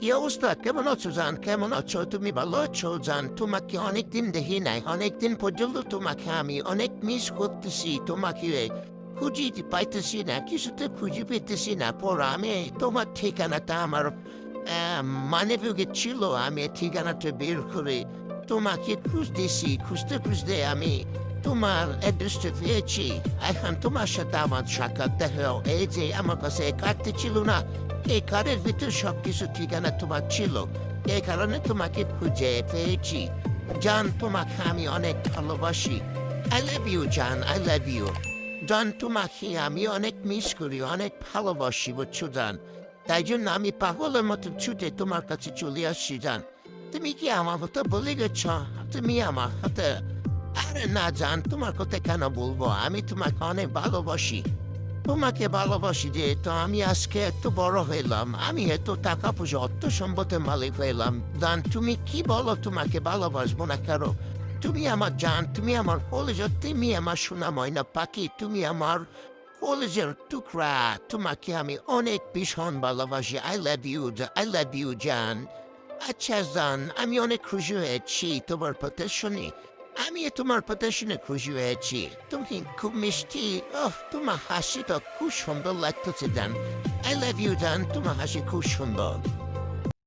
কি অবস্থা কেমন আছো জান কেমন আছো তুমি ভালো আছো জান তোমাকে অনেকদিন দেখি নাই অনেকদিন পর্যন্ত তোমাকে আমি অনেক মিস করতেছি তোমাকে খুঁজি পাইতেছি না কিছুতে খুঁজে পেতেছি না পর আমি তোমার ঠিকানাটা আমার মানে ছিল আমি ঠিকানাটা বের করে তোমাকে খুঁজতেছি খুঁজতে খুঁজতে আমি তোমার অ্যাড্রেসটা পেয়েছি এখন তোমার সাথে আমার সাক্ষাৎ দেখা এই যে আমার কাছে কার্ডটি ছিল না এই কার্ডের ভিতর সব কিছু ঠিকানা তোমার ছিল এই কারণে তোমাকে খুঁজে পেয়েছি জান তোমাকে আমি অনেক ভালোবাসি আই লাভ ইউ জান আই লাভ ইউ জান তোমাকে আমি অনেক মিস করি অনেক ভালোবাসি বুঝছ জান তাই জন্য আমি পাগলের মতো ছুটে তোমার কাছে চলে আসছি জান তুমি কি আমার কথা বলে গেছ তুমি আমার হাতে আরে না জান, তোমার কথা কেন বলব? আমি তোমাকে অনেক ভালোবাসি। তোমাকে ভালোবাসি যে, তো আমি আজকে এত বড় হইলাম। আমি এত টাকা পয়সা, অর্থ সম্পদের মালিক হইলাম। জান, তুমি কি বলো তোমাকে ভালোবাসবো না কারও তুমি আমার জান, তুমি আমার কলেজের, তুমি আমার সোনা ময়না পাখি, তুমি আমার কলেজের টুকরা। তোমাকে আমি অনেক ভীষণ ভালোবাসি। I love you I love you জান। আচ্ছা জান, আমি অনেক খুশি হয়েছি তোমার প্রতি, শুনে। আমি তোমার কথা শুনে খুশি হয়েছি। তুমি খুব মিষ্টি। ওহ, তোমার হাসিটা খুব সুন্দর লাগতেছে জান। আই লাভ ইউ জান। তোমার হাসি খুব সুন্দর।